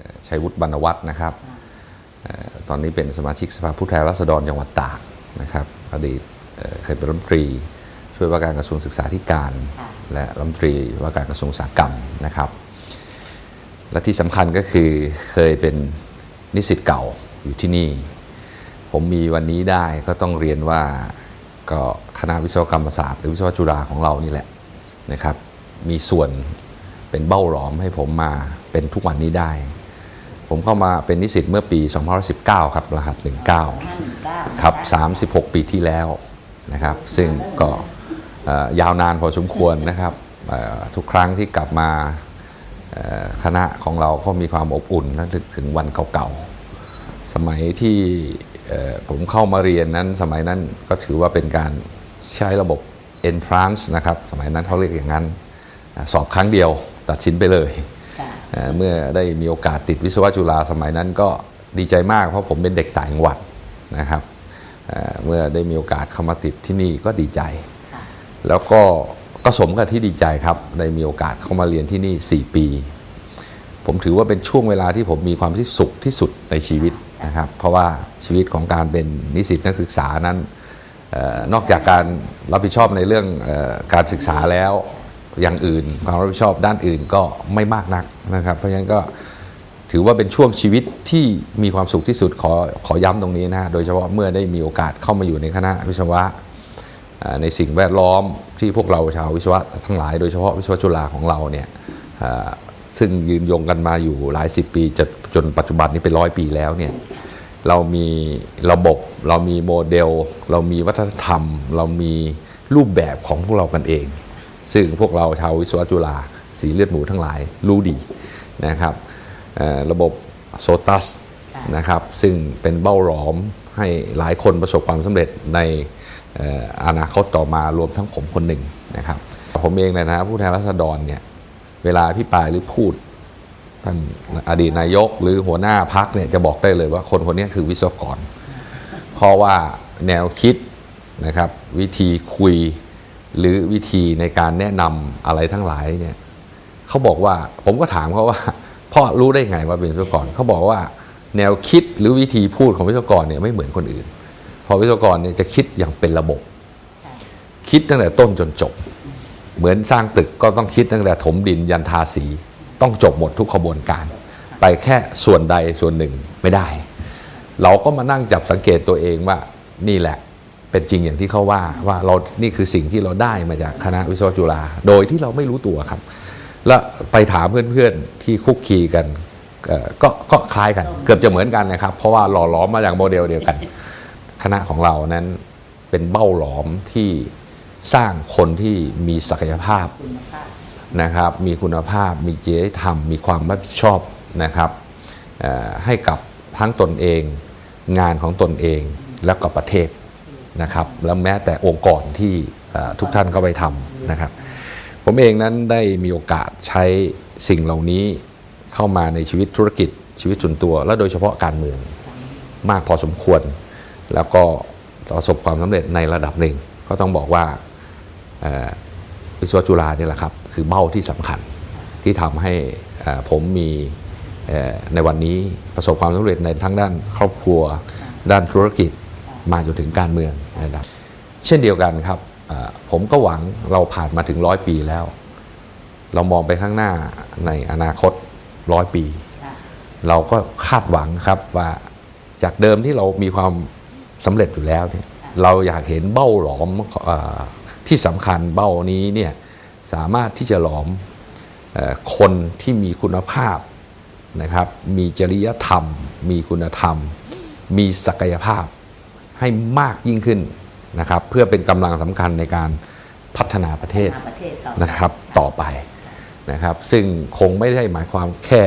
เอ่อชัยวุฒิบรรณวัฒน์นะครับเอ่อตอนนี้เป็นสมาชิกสภาผู้แทนราษฎรจังหวัดตากนะครับอดีตเอ่อเคยเป็นรัฐมนตรี ช่วยว่าการกระทรวงศึกษาธิการค่ะและรัฐมนตรีว่าการกระทรวงอุตสาหกรรมนะครับ และที่สำคัญก็คือเคยเป็นนิสิตเก่าอยู่ที่นี่ ผมมีวันนี้ได้ก็ต้องเรียนว่าก็คณะวิศวกรรมศาสตร์หรือวิศวจุฬาของเรานี่แหละนะครับ มีส่วนเป็นเบ้าหลอมให้ผมมาเป็นทุกวันนี้ได้ ผมเข้ามาเป็นนิสิตเมื่อปี2519 ครับ รหัส 19ห้าหนึ่งเก้าครับ 36 ปีที่แล้วนะครับ ซึ่งก็เอ่อยาวนานพอสมควรนะครับเอ่อทุกครั้งที่กลับมาเอ่อคณะของเราก็มีความอบอุ่นนึกถึงวันเก่าๆ สมัยที่เอ่อผมเข้ามาเรียนนั้นสมัยนั้นก็ถือว่าเป็นการใช้ระบบ entrance นะครับ สมัยนั้นเขาเรียกอย่างนั้นอะสอบครั้งเดียวตัดสินไปเลยค่ะ เอ่อเมื่อได้มีโอกาสติดวิศวะจุฬาสมัยนั้นก็ดีใจมากเพราะผมเป็นเด็กต่างจังหวัดนะครับเอ่อเมื่อได้มีโอกาสเข้ามาติดที่นี่ก็ดีใจค่ะแล้วก็ก็สมกับที่ดีใจครับได้มีโอกาสเข้ามาเรียนที่นี่ 4 ปี ผมถือว่าเป็นช่วงเวลาที่ผมมีความที่สุขที่สุดในชีวิตนะครับ เพราะว่าชีวิตของการเป็นนิสิตนักศึกษานั้นเออนอกจากการรับผิดชอบในเรื่องเออการศึกษาแล้ว อย่างอื่น ความรับผิดชอบด้านอื่นก็ไม่มากนักนะครับ เพราะฉะนั้นก็ถือว่าเป็นช่วงชีวิตที่มีความสุขที่สุดขอขอย้ำตรงนี้นะโดยเฉพาะเมื่อได้มีโอกาสเข้ามาอยู่ในคณะวิศวะในสิ่งแวดล้อมที่พวกเราชาววิศวะทั้งหลายโดยเฉพาะวิศวะจุฬาของเราเนี่ยซึ่งยืนยงกันมาอยู่หลายสิบปีจนจนปัจจุบันนี้เป็นร้อยปีแล้วเนี่ยเรามีระบบเรามีโมเดล เรามีวัฒนธรรม เรามีรูปแบบของพวกเรากันเอง ซึ่งพวกเราชาววิศวะจุฬาสีเลือดหมูทั้งหลายรู้ดีนะครับเอ่อระบบโซตัสนะครับซึ่งเป็นเบ้าหลอมให้หลายคนประสบความสำเร็จในเอ่ออนาคตต่อมารวมทั้งผมคนหนึ่งนะครับ ผมเองในฐานะผู้แทนราษฎรเนี่ยเวลาพิปรายหรือพูดท่านอดีตนายกหรือหัวหน้าพักเนี่ยจะบอกได้เลยว่าคนคนนี้คือวิศวกร เพราะว่าแนวคิดนะครับวิธีคุย หรือวิธีในการแนะนำอะไรทั้งหลายเนี่ยเขาบอกว่าผมก็ถามเขาว่าพ่อรู้ได้ไงว่าเป็นวิศวกรเขาบอกว่าแนวคิดหรือวิธีพูดของวิศวกรเนี่ยไม่เหมือนคนอื่น พอวิศวกรเนี่ยจะคิดอย่างเป็นระบบ คิดตั้งแต่ต้นจนจบ เหมือนสร้างตึกก็ต้องคิดตั้งแต่ถมดินยันทาสี ต้องจบหมดทุกขบวนการ ไปแค่ส่วนใดส่วนหนึ่งไม่ได้ เราก็มานั่งจับสังเกตตัวเองว่านี่แหละ เป็นจริงอย่างที่เขาว่าว่าเรานี่คือสิ่งที่เราได้มาจากคณะวิศวะจุฬาโดยที่เราไม่รู้ตัวครับ แล้วไปถามเพื่อนๆที่คุกคีกันก็ก็คล้ายกัน เกือบจะเหมือนกันนะครับ เพราะว่าหล่อหลอมมาจากโมเดลเดียวกัน คณะของเรานั้นเป็นเบ้าหลอมที่สร้างคนที่มีศักยภาพนะครับ มีคุณภาพ มีจริยธรรม มีความรับผิดชอบนะครับให้กับทั้งตนเอง งานของตนเองแล้วก็ประเทศ นะครับแล้วแม้แต่องค์กรที่ทุกท่านก็ไปทำนะครับ ผมเองนั้นได้มีโอกาสใช้สิ่งเหล่านี้เข้ามาในชีวิตธุรกิจชีวิตส่วนตัว และโดยเฉพาะการเมืองมากพอสมควร แล้วก็ประสบความสำเร็จในระดับหนึ่ง ก็ต้องบอกว่าวิศวจุฬาเนี่ยแหละครับ คือเบ้าที่สำคัญที่ทำให้ผมมีในวันนี้ประสบความสำเร็จในทั้งด้านครอบครัว ด้านธุรกิจ มาจนถึงการเมืองนะครับ เช่นเดียวกันครับเอ่อผมก็หวังเราผ่านมาถึงร้อยปีแล้ว เรามองไปข้างหน้าในอนาคตร้อยปีค่ะเราก็คาดหวังครับว่าจากเดิมที่เรามีความสำเร็จอยู่แล้วเนี่ยเราอยากเห็นเบ้าหลอมเออที่สำคัญเบ้านี้เนี่ยสามารถที่จะหลอมเออคนที่มีคุณภาพนะครับ มีจริยธรรม มีคุณธรรม มีศักยภาพ ให้มากยิ่งขึ้นนะครับเพื่อเป็นกำลังสำคัญในการพัฒนาประเทศมาประเทศต่อนะครับต่อไปนะครับ ซึ่งคงไม่ได้หมายความแค่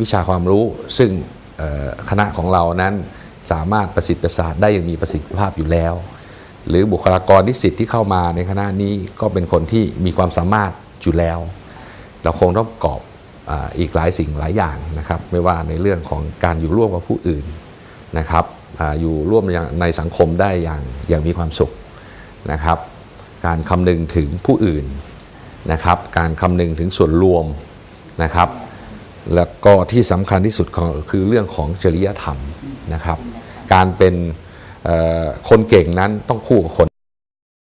วิชาความรู้ ซึ่งเอ่อคณะของเรานั้นสามารถประสิทธิ์ประสาทได้อย่างมีประสิทธิภาพอยู่แล้ว หรือบุคลากรนิสิตที่เข้ามาในคณะนี้ก็เป็นคนที่มีความสามารถอยู่แล้ว เราคงต้องประกอบอาอีกหลายสิ่งหลายอย่างนะครับ ไม่ว่าในเรื่องของการอยู่ร่วมกับผู้อื่น นะครับออยู่ร่วมในสังคมได้อย่างอย่างมีความสุขนะครับ การคำนึงถึงผู้อื่นนะครับ การคำนึงถึงส่วนรวมนะครับ แล้วก็ที่สำคัญที่สุดของคือเรื่องของจริยธรรมนะครับ การเป็นคนเก่งนั้นต้องคู่กับคน